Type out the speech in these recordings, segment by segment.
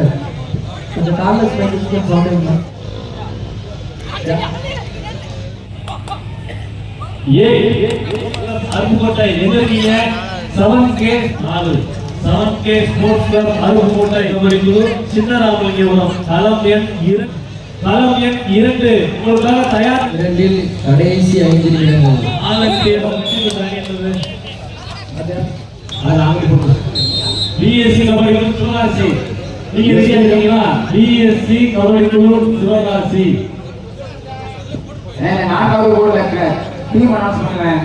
Operator கொஞ்சம் careless மைக்கு சொல்றீங்களா ஏய் அருப்புக்கோட்டை இருக்கீங்க? செவன் கே நாலு. Seven K sports club Aruppukottai உங்களுக்கு சின்னராமலிங்கபுரம். களம் எண் இரு களம் எண் இரண்டு. உங்களுக்காக தயார். இரண்டில் கடைசி ஐந்து நிமிடங்கள். பிஎஸ்சி கபடி நீங்க ரெடியா இருக்கீங்களா பிஎஸ்சி கபடி குழு சிவகாசி. நான்காவது கோல் இருக்கிறேன் டீம் அனௌன்ஸ் பண்ணுறேன்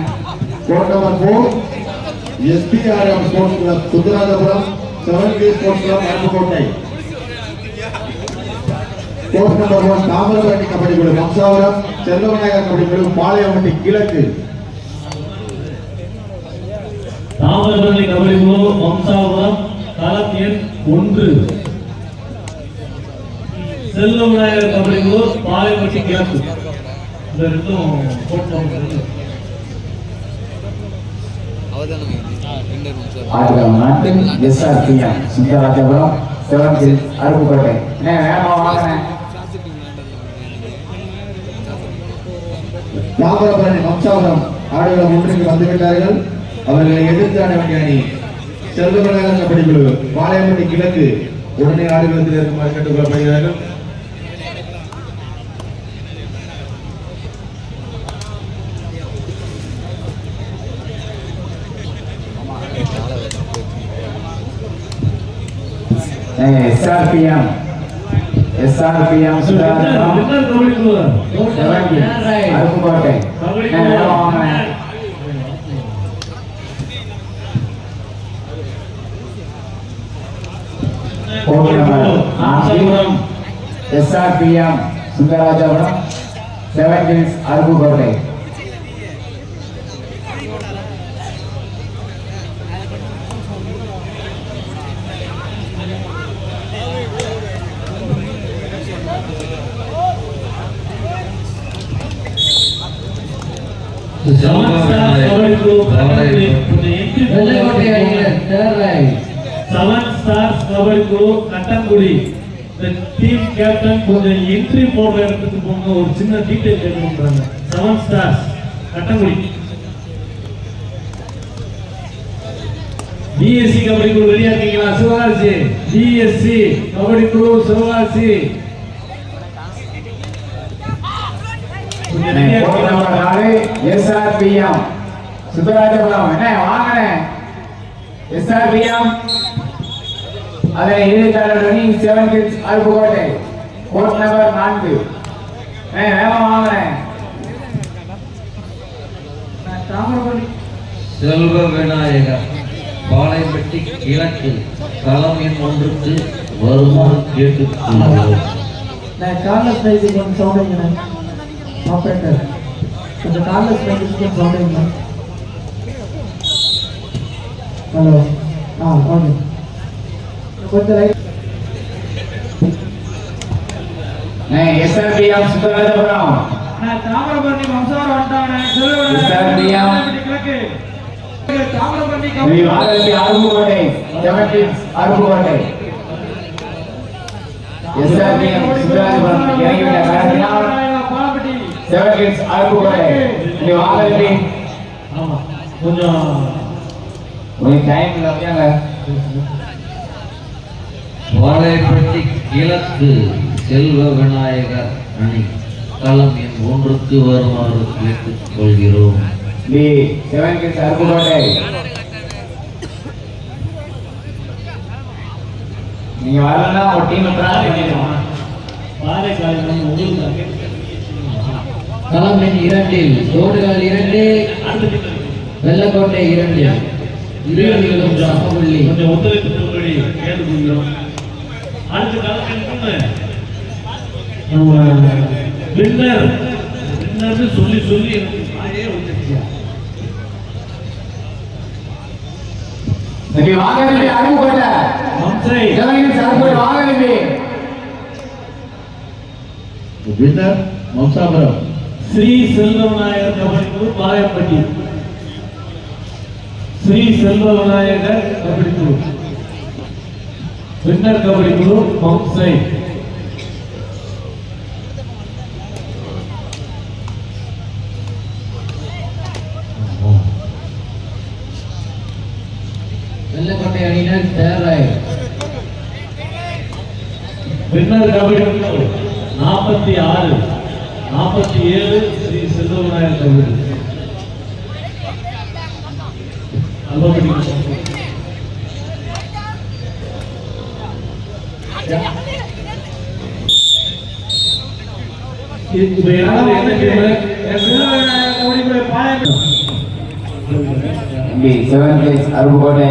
code number four SPRM sports club Sundarajapuram seven K sports club Aruppukottai code number one Thamirabarani kabaddi குழு வம்சாவரம் செல்வநாயகர் கபடி குழு பாளையம்பட்டி கிழக்கு. தாமிரபரணி கபடி குழு வம்சாபுரம் களம் எண் ஒன்று. செல்வ விநாயகர் கபடி குழு கிழக்கு இந்த ரெண்டும் எஸ்ஆர்பிஎம் சுந்தரராஜபுரம் அருப்புக்கோட்டை. ஆடுகளம் ஒன்றுக்கு வந்துவிட்டார்கள். அவர்களை எதிர்த்து ஆட வேண்டிய அணி செல்வநாயகர் கபடி குழு பாளையம்பட்டி கிழக்கு உடனே ஆடுகளத்தில் இருக்குமாறு கேட்டுக்கொள்ளப்படுகிறார்கள். SRPM SRPM Sundararajapuram winner kabaddi குழு செவன் ஹில்ஸ் அருப்புக்கோட்டை கபடி அண்ணே குழு வேகமா வாங்கினேன் code number Vamsapuram SRPM Sundararajapuram seven hills Aruppukottai kabaddi குழு கட்டங்குடி கொஞ்சம் entry வெள்ளைக்கோட்டை அணியினர் third line seven stars kabaddi குழு கட்டங்குடி இந்த டீம் கேப்டன் கொஞ்சம் என்ட்ரி போடுற இடத்துக்கு போங்க ஒரு சின்ன detail கேட்கணுன்றாங்க seven stars Kattangudi BSC kabaddi குழு ரெடியா இருக்கீங்களா சிவகாசி பிஎஸ்சி கபடி குழு சிவகாசி எஸ்ஆர்பிஎம் சுந்தரராஜபுரம் என்ன வாங்கினேன் எஸ்ஆர்பிஎம் அதனை இறுதிக்காரர் அணி seven hills Aruppukottai code number நான்கு வேகமா வாங்கினேன் செல்வ விநாயகர் பாளையம்பட்டி கிழக்கு களம் எண் ஒன்றுக்கு வருமானம் கேட்டு நான் கார்லெஸ் மைக்கு கொஞ்சம் சொல்றீங்கண்ணே ஆப்ரேட்டர் கொஞ்சம் சொல்றீங்களா ஹலோ ஆ ஓகே கொஞ்சம் லைட் எஸ்ஆர்பிஎம் சுந்தரராஜபுரம் தாமிரபரணி வம்சாவரம் வந்துட்டாங்க. SRPM Thamirabarani வாகனத்தி Aruppukottai. Seven hills Aruppukottai. SRPM Sundararajapuram இறங்கிவிட்ட காரணத்தினால் செவன் ஹில்ஸ் அருப்புக்கோட்டை. நீ வாகனத்தி ஆமா கொஞ்சம் ஒரு டைம் இல்லையாங்க பாளையப்பட்டி கிழக்கு செல்வ விநாயகர் அணி களம் எண் ஒன்றுக்கு வருமாறு கேட்டுக்கொள்கிறோம் டி செவன் ஹில்ஸ் அருப்புக்கோட்டை நீங்க வரலன்னா ஒரு டீம் களம் எண் இரண்டில் ரோடுகள் இரண்டு வெள்ளக்கோட்டை இரண்டு இருவர்களும் சமபுள்ளி கொஞ்சம் ஒத்துழைப்பு தரும்படி கேட்டுக்கொள்கிறோம். அடுத்த காலத்தில் நம்ம வின்னர் வின்னர்னு சொல்லி சொல்லி எனக்கு வாயே வந்துருச்சு. தம்பி வாங்க தம்பி அருப்புக்கோட்டை மம்சை செவன் ஹில்ஸ் அருப்புக்கோட்டை வாங்க தம்பி வின்னர் வம்சாபுரம் ஸ்ரீ செல்வநாயகர் கபடி குழு பாளையப்பட்டி ஸ்ரீ செல்வ விநாயகர் கபடி குழு. வின்னர் கபடி குழு சைட் வெள்ளக்கோட்டை அணியினர் தயாராய். வின்னர் கபடி குழு நாற்பத்தி ஆறு நாற்பத்தி ஏழு ஸ்ரீ செல்வநாயகர் கபடி அல்வபடி இது யாரு என்ன டீம் தம்பி செவன் கேஸ் அருப்புக்கோட்டை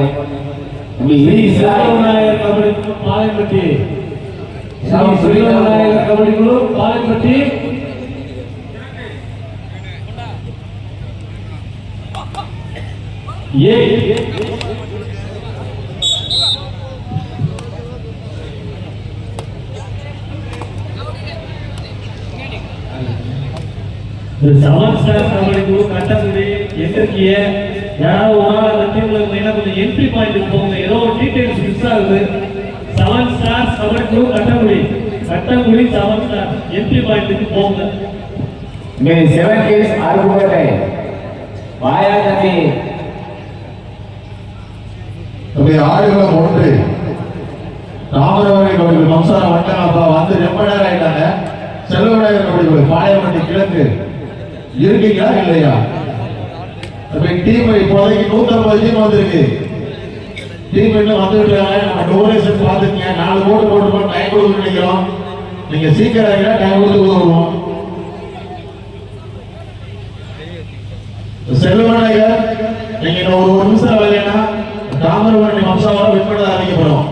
தம்பி ஸ்ரீ இறுதி சாய் செல்வநாயகர் கபடி குழு பாளையப்பட்டி ஸ்ரீ இந்த செவன் ஸ்டார் கபடி கட்டக்குடி எந்திருக்கிய யாராவது ஒரு அந்த டீம்ல இருந்தீங்கன்னா கொஞ்சம் என்ட்ரி பாயிண்ட் போங்க ஏதோ ஒரு டீடைல்ஸ் மிஸ் ஆகுது. Seven star kabaddi Kattakudi Kattakudi seven star entry பாயிண்ட்டுக்கு போங்க. மே செவன் கேஸ் அருப்புக்கோட்டை வாயா தம்பி. நம்முடைய ஆடுகளம் ஒன்று. தாமிரவரை கோவில் மம்சாரம் வந்துட்டாங்கப்பா வந்து ரொம்ப நேரம் ஆயிட்டாங்க. செல்வநாயகர் கபடி பாளையப்பட்டி கிழக்கு. இருக்கீங்களா இல்லையா? தம்பி டீம் இப்போதைக்கு நூத்தம்பது டீம் வந்திருக்கு. டீம் இன்னும் வந்துட்டு நம்ம டோரேஷன் பார்த்துக்கங்க. நாலு ஓட்டு போட்டு டைம் கொடுக்க நினைக்கிறோம். நீங்க சீக்கிரம் டைம் கொடுத்து உதவுவோம் செல்வநாயகர் நீங்க ஒரு நிமிஷம் வரலைன்னா தாமிரபரணி வம்சாவோட விற்பனை ஆரம்பிக்கப்படும்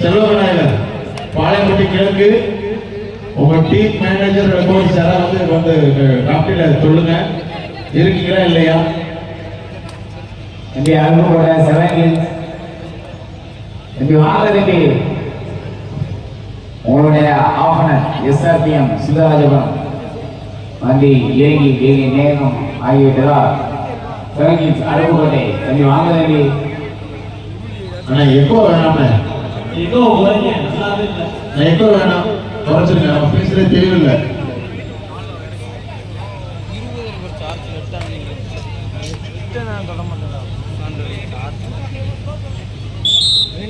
செல்வநாயகர் பாளையப்பட்டி கிழக்கு உங்க டீம் மேனேஜர் கோச் யாராவது வந்து வந்து காப்பியில சொல்லுங்க. இருக்கீங்களா இல்லையா? தம்பி அருப்புக்கோட்டை செவன் தம்பி வாங்க தம்பி. உங்களுடைய ஆஃபனர் எஸ்ஆர்பிஎம் சுந்தரராஜபுரம் வந்து இறங்கி இறங்கி நேரம் ஆகிவிட்டதால் செவன் கேஸ் அருப்புக்கோட்டை தம்பி வாங்க தம்பி. ஆனா எப்போ வேணாமே எப்போ வேணாம். குறைச்சிருங்க நம்ம பேசுறதே தெரியல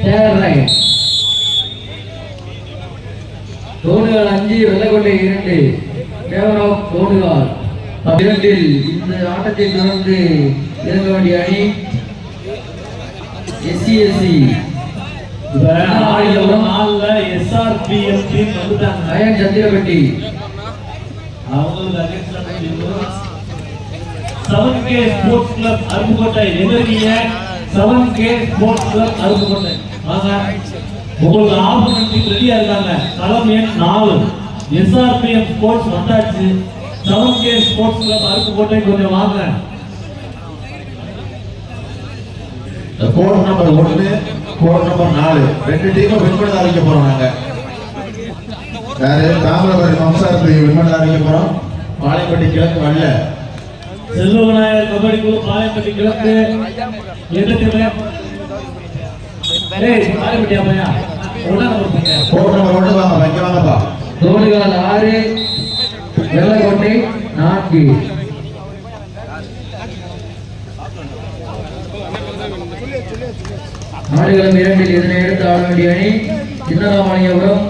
தயாராய் தோடுகள் அஞ்சு வெள்ளக்கோட்டை இரண்டு. ஃபேவர் ஆஃப் தோடுகால் இரண்டில் இந்த ஆட்டத்தை தொடர்ந்து இறங்க வேண்டிய அணி SCSC அகேன்ஸ்டான team seven K sports club Aruppukottai எங்க இருக்கீங்க seven K sports club Aruppukottai. வாங்க. உங்களுக்கு ஆப்போனன்ட் டீம் ரெடியா இருக்காங்க. களம் எண் நாலு. எஸ்ஆர்பிஎம் ஸ்போர்ட்ஸ் வந்தாச்சு. Seven K sports club Aruppukottai கொஞ்சம் வாங்க. நம்பர் ஒன்று கோட் நம்பர் நாலு. ரெண்டு டீமும் விற்பனை அறிவிக்க போறோம் நாங்க. யாரு தாமிரபரணி வம்சாரத்தை விற்பனை அறிவிக்க போறோம். பாளையப்பட்டி கிழக்கு வரல. செல்வ விநாயகர் கபடி குழு பாளையப்பட்டி கிழக்கு. ஒண்ணா நம்பர் பையன் கோட் நம்பர் ஒன்று வாங்க இங்க வாங்கப்பா. தோடுகால் ஆறு வெள்ளக்கோட்டை நான்கு. ஆடுகளம் இரண்டில் இதனை எடுத்து ஆட வேண்டிய அணி சின்னராமலிங்கபுரம்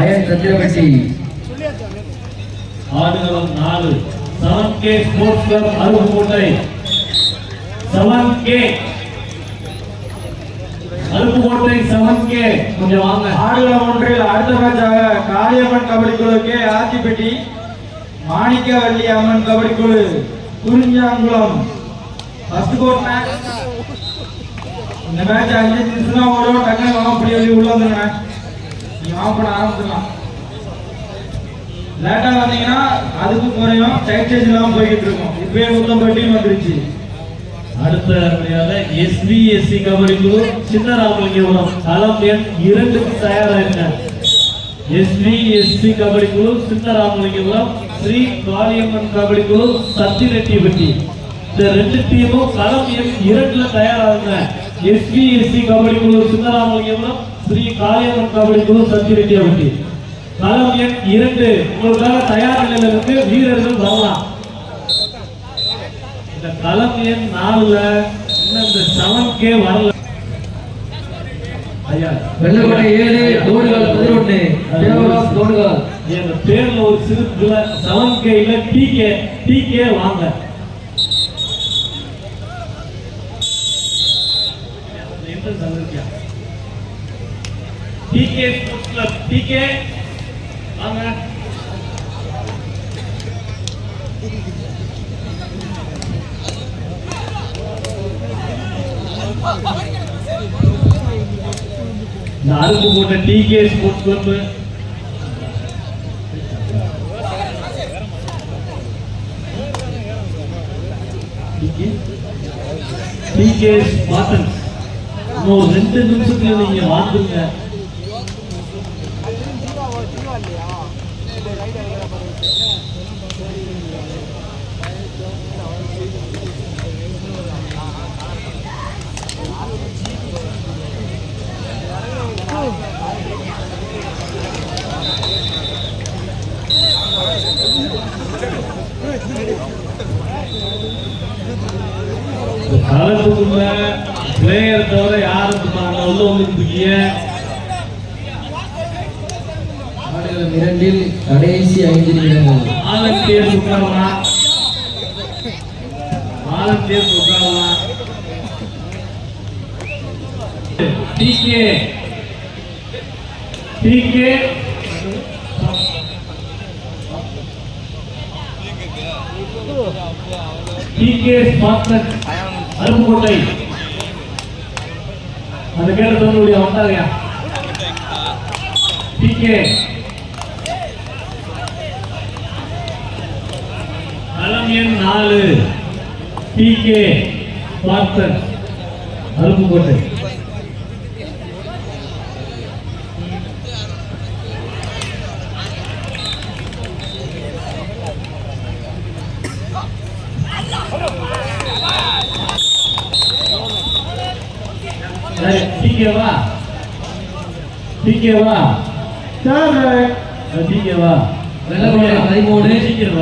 அயன் சத்திரப்பட்டி. ஆடுகளம் நாலு. Seven K sports club Aruppukottai seven K Aruppukottai seven K கொஞ்சம் வாங்க. ஆடுகளம் ஒன்றில் அடுத்த மேட்சாக காளியம்மன் கபடி குழு கே. ஆத்திப்பட்டி மாணிக்கவல்லி அம்மன் கபடி குழு குறிஞ்சாங்குளம். ஃபர்ஸ்ட் கோட் மேட்ச் இந்த மேட்ச் அஞ்சு நிமிஷம் தான் ஓடும் டக்குனு வாங்க அப்படி அப்படி உள்ள வந்துருங்க நீங்க ஆஃப் பண்ண ஆரம்பிச்சிடலாம். லேட்டா வந்தீங்கன்னா அதுக்கு குறையும். சைட் சேஞ்ச் இல்லாமல் போய்கிட்டு இருக்கும். இப்பயே நூத்தம்பது டீம் வந்துருச்சு. அடுத்தபடியாக எஸ்பிஎஸ்சி கபடி குழு சின்னராமலிங்கபுரம் களம் எண் இரண்டுக்கு தயாராயிருங்க. எஸ்பிஎஸ்சி கபடி குழு சின்னராமலிங்கபுரம் ஸ்ரீ காளியம்மன் கபடி குழு சத்திரெட்டிப்பட்டி இந்த ரெண்டு டீமும் களம் எண் இரண்டுல தயாராகுங்க. எஸ்பிஎஸ்சி கபடி குழு சின்னராமலிங்கபுரம் ஸ்ரீ காளியம்மன் கபடி குழு சத்திரெட்டியப்பட்டி களம் எண் இரண்டு. உங்களுக்காக தயார் நிலையில இருக்கு வீரர்கள் வரலாம். இந்த களம் எண் நாலுல இன்னும் இந்த செவன் கே வரல வெள்ளக்கோட்டை ஏழு தோடுகால் பதினொன்று. தேவராம் தோடுகால் என் பேர்ல ஒரு சிறு செவன் கே இல்ல டி கே டி கே வாங்க. T K sports club T K வாங்க இந்த அருப்பு போட்ட T K sports club TK spartans இன்னும் ரெண்டு நிமிஷத்துல நீங்க வாங்குங்க காலத்துக்குள்ள பிளேயர் தவிர யாரும் அங்க உள்ள ஆடுகளம் இரண்டில் கடைசி ஐந்து நிமிடங்கள். ஆலன் தேர்வு உட்காரலாம் ஆலன் தேர்வு உட்காரலாம் TK. TK. TK spartans Aruppukottai. அந்த கேட்ட தோணுடைய வந்தாங்கயா டிகே களம் எண் நாலு. டிகே பார்த்தன் அருப்புக்கோட்டை. டிகேவா டிகேவா டிகேவா வெள்ளக்கோட்டை பதிமூணு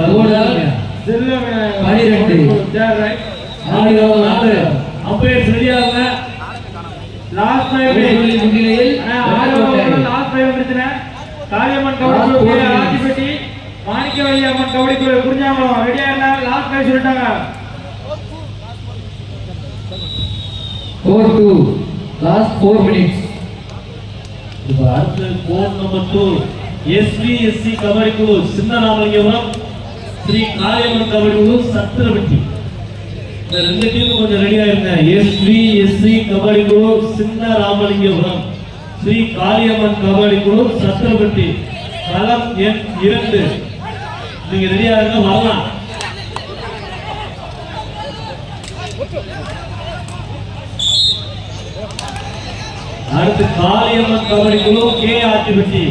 தோடுகால் பனிரெண்டு. ஆடுகளம் நாலு. அம்பையர் சரியாங்க லாஸ்ட் புள்ளி முன்னிலையில் லாஸ்ட் ஃபைவ் வந்துச்சுன்னா காளியம்மன் கபடி குழு ஆட்டிப்பட்டி மாணிக்கவல்லி அம்மன் குழு குறிஞ்சாங்குளம் ரெடியா இருந்தாங்க லாஸ்ட் ஃபைவ் சொல்லிட்டாங்க. Four two last four minutes இப்ப அடுத்து court number two SVSC kabaddi குழு சின்னராமலிங்கபுரம் ஸ்ரீ காளியம்மன் கபடி குழு சத்திரவட்டி இந்த ரெண்டு டீமும் கொஞ்சம் ரெடியா இருங்க எஸ்விஎஸ்சி கபடி குழு சின்ன ராமலிங்கபுரம் ஸ்ரீ காளியம்மன் கபடி குழு சத்திரவட்டி களம் எண் இரண்டு. நீங்க ரெடியா இருங்க வரலாம். அடுத்து காளியம்மன் கபடி குழு கே ஆட்டிப்பட்டி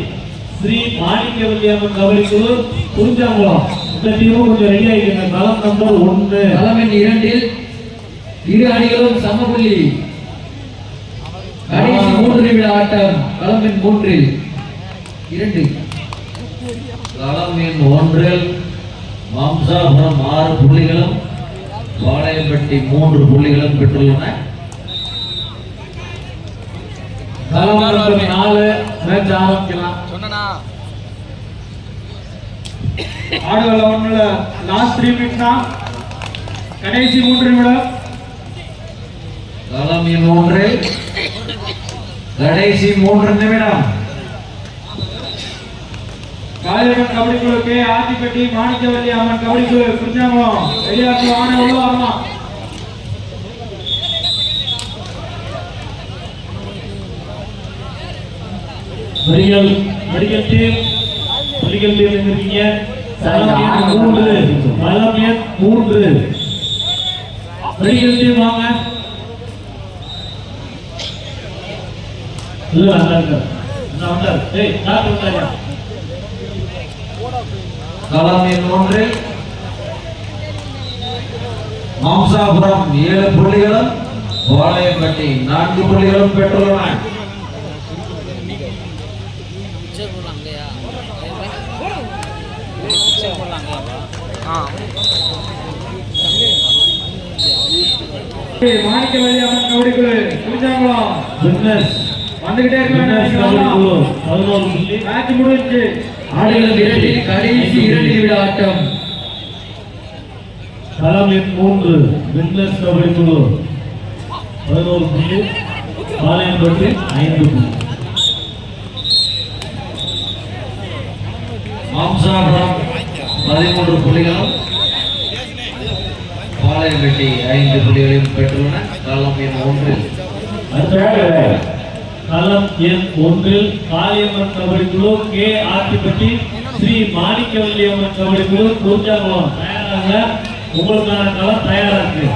ஸ்ரீ மாணிக்கவல்லி அம்மன் கபடி குழு குறிஞ்சாங்குளம் இந்த டீமும் கொஞ்சம் ரெடி ஆகிடுங்க களம் நம்பர் ஒன்று. களம் எண் இரண்டில் இரு அணிகளும் சமபுள்ளி. கடைசி மூன்று நிமிட ஆட்டம் களம் எண் மூன்றில். இரண்டு. களம் எண் ஒன்றில் மாம்சாபுரம் ஆறு புள்ளிகளும் பாளையம்பட்டி மூன்று புள்ளிகளும் பெற்றுள்ளன. களம் நம்பர் நாலு மேட்ச் ஆரம்பிக்கலாம் ஆடுகள ஒண்ணுல லாஸ்ட் த்ரீ மினிட்ஸ் தான். கடைசி மூன்று நிமிடம். களம் ஒன்றில் கடைசி மூன்று நிமிடம். காளியம்மன் கபடி குழு கே ஆத்திப்பட்டி மாணிக்கவல்லி அம்மன் கபடி குழு குறிஞ்சாங்குளம் இருந்து வாங்க உள்ள வரலாம் medical medical team medical team எங்க இருக்கீங்க மூன்று. களம் எண் மூன்று. மெடிக்கல் டீம் வாங்க. இல்ல வந்தாங்க நான் வந்தார். ஏய் டாக்டர் வந்தாங்க களம் எண் ஒன்றில் மாம்சாபுரம் ஏழு புள்ளிகளும் பாளையம்பட்டி நான்கு புள்ளிகளும் பெற்றுள்ளன. மாணிக்க வழி அம்மன் கபடிக்குழு குறிஞ்சாங்குளம் பின்னஸ் வந்துகிட்டே பின்னஸ் கபடி இருக்காங்க குழு பதினோரு புள்ளி மேட்ச் முடிஞ்சு ஆடுகளம் இரண்டில் கடைசி இரண்டு நிமிட ஆட்டம் களம் எண் மூன்று பின்னஸ் கபடி குழு பதினோரு புள்ளி பாளையம்பட்டு ஐந்து புள்ளி மாம்சாபுரம் பதிமூன்று புள்ளிகளும் பாளையம்பட்டி ஐந்து புள்ளிகளையும் பெற்றுள்ளன. களம் எண் ஒன்றில். களம் எண் ஒன்றில் காளியம்மன் கபடி குழு கே ஆத்திப்பட்டி ஸ்ரீ மாணிக்கவல்லி அம்மன் கபடி குழு குறிஞ்சாங்குளம் தயாராக. உங்களுக்கான களம் தயாராக இருக்கு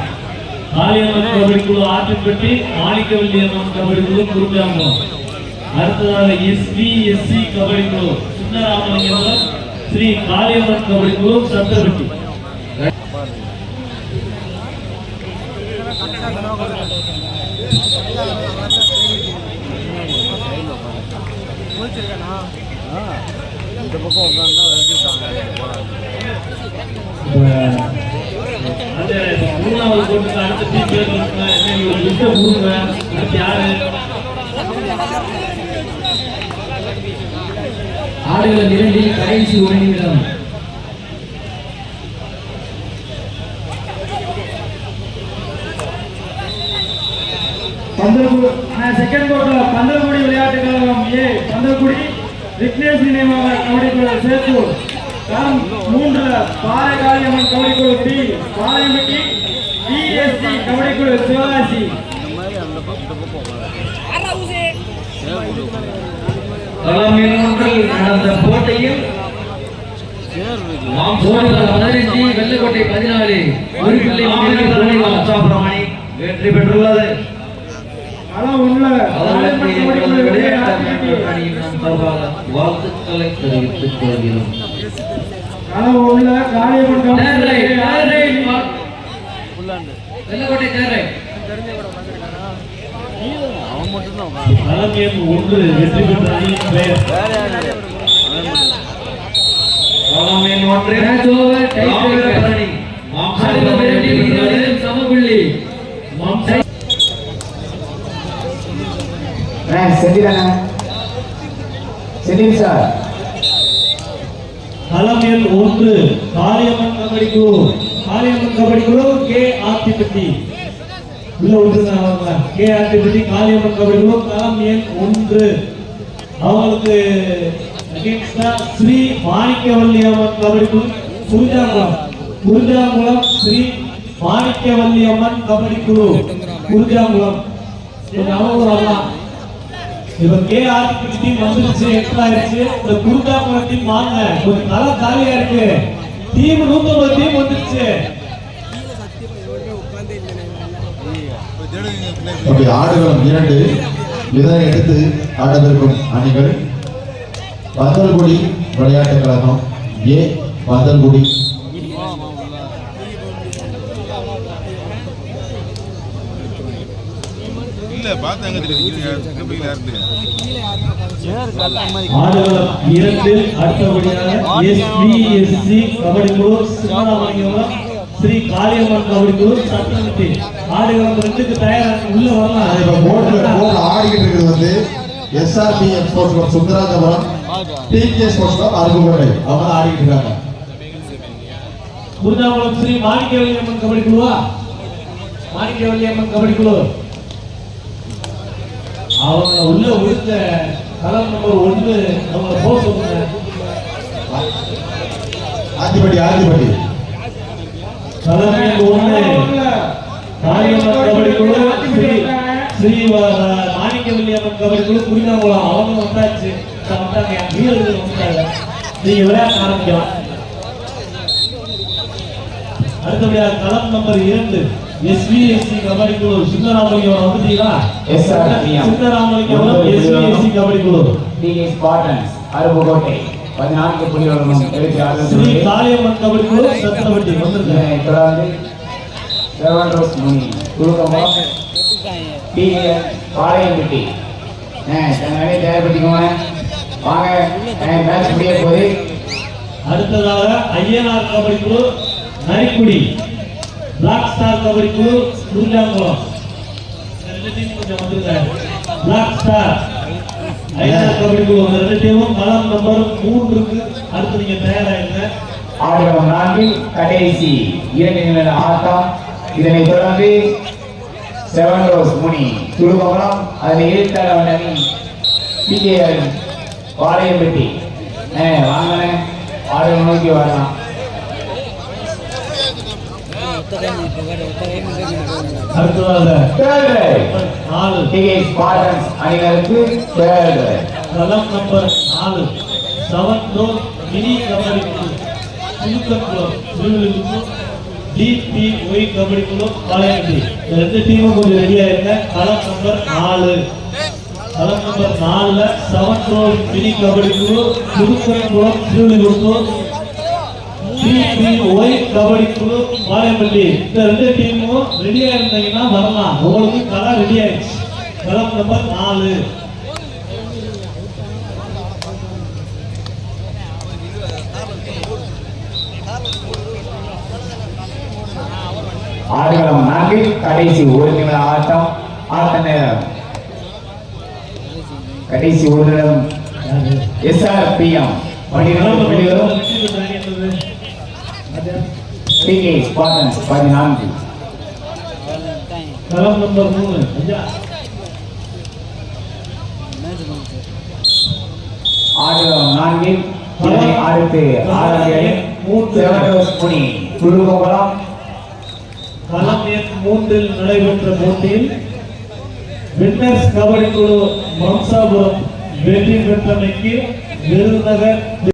காளியம்மன் கபடி குழு ஆத்திப்பட்டி மாணிக்கவல்லி அம்மன் கபடி குழு குறிஞ்சாங்குளம் அடுத்ததாக எஸ்பி எஸ்சி கபடி குழு சுந்தராமலிங்கம் ஸ்ரீ காளியம்மன் கபடி குழு சத்திரப்பட்டி அந்த மூணாவது போட்டுக்கு அடுத்த டீம் பேர் லிஸ்ட்டை கொடுங்க அடுத்து யாரு கடைசி ஒரு நிமிடம் பந்தல்குடி செகண்ட் கோர்ட்ல பந்தல்குடி விளையாட்டு கழகம் ஏ பந்தல்குடி விக்னேஷ் நினைவாக சேத்தூர் களம் மூன்றுல பாறைகாளியம்மன் கபடிக்குழு டி பாளையம்பட்டி டிஎஸ்சி கபடிக்குழு சிவகாசி. நடந்த போட்டியில் பதினஞ்சு வெள்ளக்கோட்டை பதினாலு ஒரு பிள்ளை அணி வெற்றி பெற்றுள்ளது. களம் ஒண்ணுல வாழ்த்துக்களை தெரிவித்துக் கொள்கிறோம். ஒன்று வெற்றி பெற்ற அணியின் பெயர் சமபுள்ளி மாம்சா செந்தில் அண்ணா செந்தில் சார். களம் எண் ஒன்று காளியம்மன் கபடி குழு. காளியம்மன் கபடி குழு கே ஆத்திப்பட்டி உள்ள விட்டுருக்காங்க கே ஆத்திப்பட்டி காளியம்மன் கபடி குழு களம் எண் ஒன்று. அவங்களுக்கு ஸ்ரீ மாணிக்கவல்லி அம்மன் கபடி குழு குறிஞ்சாங்குளம் குறிஞ்சாங்குளம் ஸ்ரீ மாணிக்கவல்லி அம்மன் கபடி குழு குறிஞ்சாங்குளம் கொஞ்சம் அவங்க வரலாம். இப்ப கே ஆர்பி டீம் வந்துருச்சு எக்ஸ்ட்ரா ஆயிருச்சு. இந்த குருதாபுரம் டீம் வாங்க கொஞ்சம் நல்லா காலியா இருக்கு. டீம் நூத்தம்பது டீம் வந்துருச்சு. அப்படி ஆடுகளம் இரண்டு இதனை எடுத்து ஆடவிருக்கும் அணிகள். பந்தல்குடி விளையாட்டுக் கழகம் ஏ பந்தல்குடி. இல்ல இரண்டில் அடுத்தபடியாக எஸ்பிஎஸ்சி கபடி குழு சிவராமலிங்கம் ஸ்ரீ காளியம்மன் கபடி குழு சட்டமட்டி ஆடுகளம் ரெண்டுக்கு தயாராக உள்ள இப்ப போர்ட்ல வரலாம் போர்ட்ல ஆடிக்கிட்டு இருக்கிறது வந்து SRPM sports club Sundarajapuram TK sports club Aruppukottai அவங்க ஆடிக்கிட்டு இருக்காங்க. குருதாகுளம் ஸ்ரீ மாணிக்கவல்லி அம்மன் கபடி குழுவா? மாணிக்கவல்லி அம்மன் கபடி குழு. அவங்க உள்ள விழுந்த களம் நம்பர் ஒன்று அவங்க போக சொல்லுங்க. ஆத்திப்பட்டி ஆத்திப்பட்டி எண் ஒன்று. காளியம்மன் கபடி குழு. ஸ்ரீ கபடி குழு. குடிநாங்குளம் அவங்க வந்தாச்சு. வந்தாங்க. வீரர்கள் வந்தாங்க நீங்க விளையாட ஆரம்பிக்கலாம். அடுத்தபடியாக களம் நம்பர் இரண்டு. எஸ்விஎஸ்சி கபடி குழு. வந்துட்டீங்களா. சின்னராமலிங்கம் எஸ்விஎஸ்சி கபடி குழு. TK spartans Aruppukottai. பதினான்கு புள்ளிகளுடன் எழுதி ஸ்ரீ ஆடுகிறது காளியம்மன் கபடி குழு சத்திரவட்டி வந்திருக்காங்க இதனைத் தொடர்ந்து செவன் ரோஸ் முனி குழுக்கமாக டிஏ பாளையம்பட்டி. ஆ தன்னை தயார்படுத்திக்கோங்க. வாங்க மேட்ச் முடிய போகுது. அடுத்ததாக ஐயனார் கபடி குழு நரிக்குடி. பிளாக் ஸ்டார் கபடி குழு குறிஞ்சாங்குளம் ரெண்டு டீம் கொஞ்சம் வந்திருக்காங்க பிளாக் ஸ்டார் ஐயனார் கபடி குழு இந்த ரெண்டு டீமும் களம் நம்பர் மூன்றுக்கு அடுத்து நீங்க தயாராயிருங்க. ஆடுகளம் நான்கில் கடைசி இரண்டு நிமிட ஆட்டம். இதனை தொடர்ந்து செவன் ரோஸ் முனி துடுபகலம் அதில் எழுத்தாளர் அணி. பிகேஎல் பாளையம்பட்டி ஏ வாங்கண்ணே ஆடுகளம் நோக்கி வரலாம். அடுத்ததாக நாலு அணியினருக்கு நம்பர் நாலு செவன் ரோஸ் மினி கபடி குழு புதுக்கக்குளம் திருவிழுக்கு டிபி கபடி குழு இந்த ரெண்டு டீமும் கொஞ்சம் இருங்க நம்பர் நாலு களம் நம்பர் நாலுல செவன் ரோஸ் மினி கபடி குழு புதுக்கக்குளம் ஒய் கபடி குழு பாளையம்பட்டி. இந்த ரெண்டு டீமும் ரெடியா இருந்தீங்கன்னா வரலாம். உங்களுக்கு களம் ரெடி ஆயிடுச்சு. களம் நம்பர் நாலு. ஆடுகளம் நான்கில் கடைசி ஒரு நிமிட ஆட்டம். ஆட்ட நேரம் கடைசி ஒரு நிமிடம். எஸ்ஆர்பிஎம் பன்னிரண்டு புள்ளிகளும் டிகே ஸ்பார்டன்ஸ் பதினான்கு களம் நம்பர் மூணு ஆடுகளம் நான்கில் இதனை அடுத்து ஆறாவது செவன்டோஸ் முனி துடுபகுளம் களம் எண் மூன்றில் நடைபெற்ற போட்டியில் வின்னர்ஸ் கபடி குழு மம்சாபுரம் வெற்றி பெற்றமைக்கு விருதுநகர்